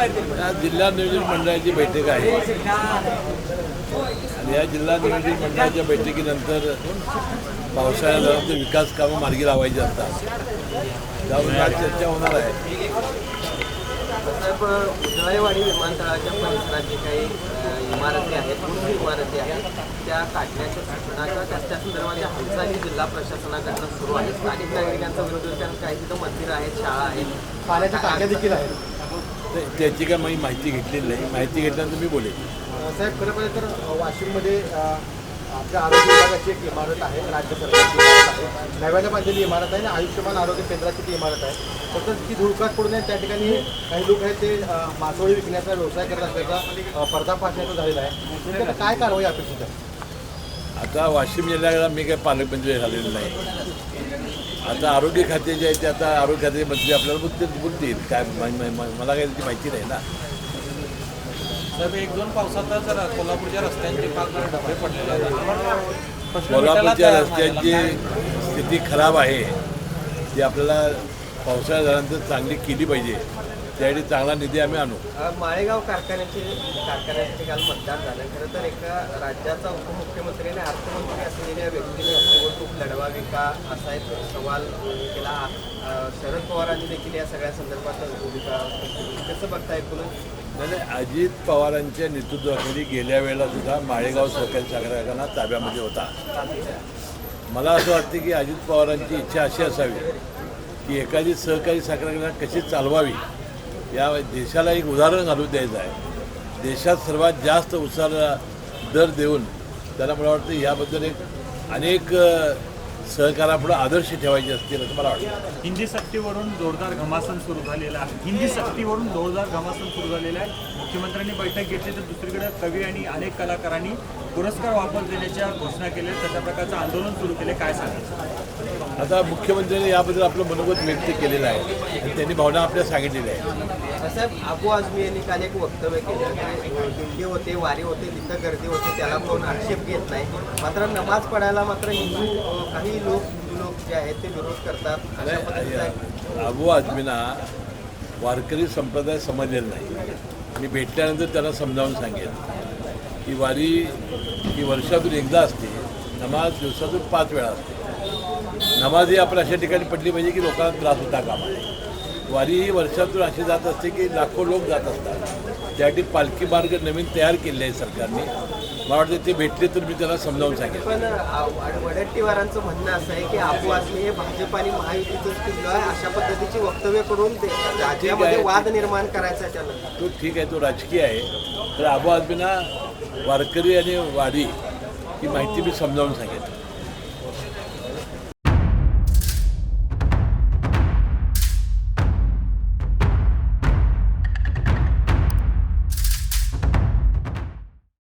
आज जिल्हा नियोजन मंडळाची बैठक आहे. आणि या जिल्हा नियोजन मंडळाच्या बैठकीनंतर पावसाळ्यानंतर विकास कामं मार्गी लावायची असतात. त्यावर आज चर्चा होणार आहे. साहेब विमानतळाच्या परिसरात जे काही इमारती आहेत उंच इमारती आहेत त्या काढण्याच्या सूचना किंवा त्या त्या संदर्भाच्या हालचाली जिल्हा प्रशासनाकडनं सुरू आहेत. स्थानिक नागरिकांचा विरोध कारण काही तिथं मंदिरं आहेत शाळा आहेत. पाण्याच्या टाक्या देखील आहेत. ते- त्याची काय मी माहिती घेतलेली नाही माहिती घेतल्यानंतर मी बोलेन साहेब खरं पाहिजे तर वाशिममध्ये आपल्या आरोग्य विभागाची एक इमारत आहे राज्य सरकारची इमारत आहे. नव्यानं बांधलेली इमारत आहे आणि आयुष्यमान आरोग्य केंद्राची ती इमारत आहे. फक्त ती धुळकात पडून त्या ठिकाणी काही लोक आहेत ते मासोळी विकण्याचा व्यवसाय करत असल्याचा अं, फासण्याचा झालेला आहे. काय कारवाई अपेक्षित आहे? आता वाशिम जिल्ह्याला मी काही पालकमंत्री झालेलो नाही. आता आरोग्य खाते जे आहे ते आता आरोग्य खाते मंत्री आपल्याला बोलतील बोलतील. काय मला काही त्याची माहिती नाही ना. साहेब एक दोन पावसात जर कोल्हापूरच्या रस्त्यांचे डबे पडलेले आहेत कोल्हापूरच्या रस्त्यांची. स्थिती खराब आहे. ती आपल्याला पावसाळ्या झाल्यानंतर चांगली केली पाहिजे. त्यासाठी चांगला निधी आम्ही आणू. माळेगाव कारखान्याचे कारखान्याचे काल मतदान झालं. खरं तर एका राज्याचा उपमुख्यमंत्री आणि अर्थमंत्री असलेल्या व्यक्तीने निवडणूक लढवावी का? असा एक सवाल केला. शरद पवारांनी देखील या सगळ्या संदर्भात भूमिका. कसं बघता एकूण नाही नाही, अजित पवारांच्या नेतृत्वाखाली गेल्या वेळेला सुद्धा माळेगाव सहकारी साखर कारखाना ताब्यामध्ये होता. मला असं वाटतं की अजित पवारांची इच्छा अशी असावी की एखादी सहकारी साखर कशी चालवावी? या देशाला एक उदाहरण घालून द्यायचं आहे. देशात सर्वात जास्त उसाला दर देऊन त्याला मला वाटतं याबद्दल एक अनेक सहकारापुढे आदर्श ठेवायचे असतील असं मला वाटतं. हिंदी सक्तीवरून जोरदार घमासन सुरू झालेलं आहे. हिंदी सक्तीवरून जोरदार घमासन सुरू झालेलं आहे. मुख्यमंत्र्यांनी बैठक घेतली तर दुसरीकडे कवी आणि अनेक कलाकारांनी पुरस्कार वापर देण्याच्या घोषणा केल्या. तशा प्रकारचं आंदोलन सुरू केले. काय सांगायचं आता मुख्यमंत्र्यांनी याबद्दल आपलं मनोगत व्यक्त केलेलं आहे. आणि त्यांनी भावना आपल्या सांगितलेल्या आहेत. साहेब अबू आझमी यांनी काल एक वक्तव्य केलं. की दिंडी होते वारी होते तिथं गर्दी होते त्याला कोण आक्षेप घेत नाही. मात्र नमाज पडायला मात्र हिंदू अ, काही लोक हिंदू लोक जे आहेत ते विरोध करतात. अशा पद्धतीचा एक- अबू आझमीना वारकरी संप्रदाय समजलेला नाही. मी भेटल्यानंतर त्यांना समजावून सांगेन. की वारी ही वर्षातून एकदा असते नमाज दिवसातून पाच वेळा असते. नमाज ही आपण अशा ठिकाणी पडली पाहिजे की लोकांना त्रास होता कामा वारी ही वर्षातून अशी जात असते की लाखो लोक जात असतात. त्यासाठी पालखी मार्ग नवीन तयार केले आहे सरकारने. मला वाटतं ते भेटले तर मी त्यांना समजावून सांगेन. पण वडट्टीवारांचं म्हणणं असं आहे की आझमी हे भाजप आणि महायुतीचं आहे अशा पद्धतीची वक्तव्य करून ते राज्यामध्ये वाद निर्माण करायचा त्याला तो ठीक आहे तो राजकीय आहे. तर अबू आझमीना वारकरी आणि वारी ही माहिती मी समजावून सांगेन.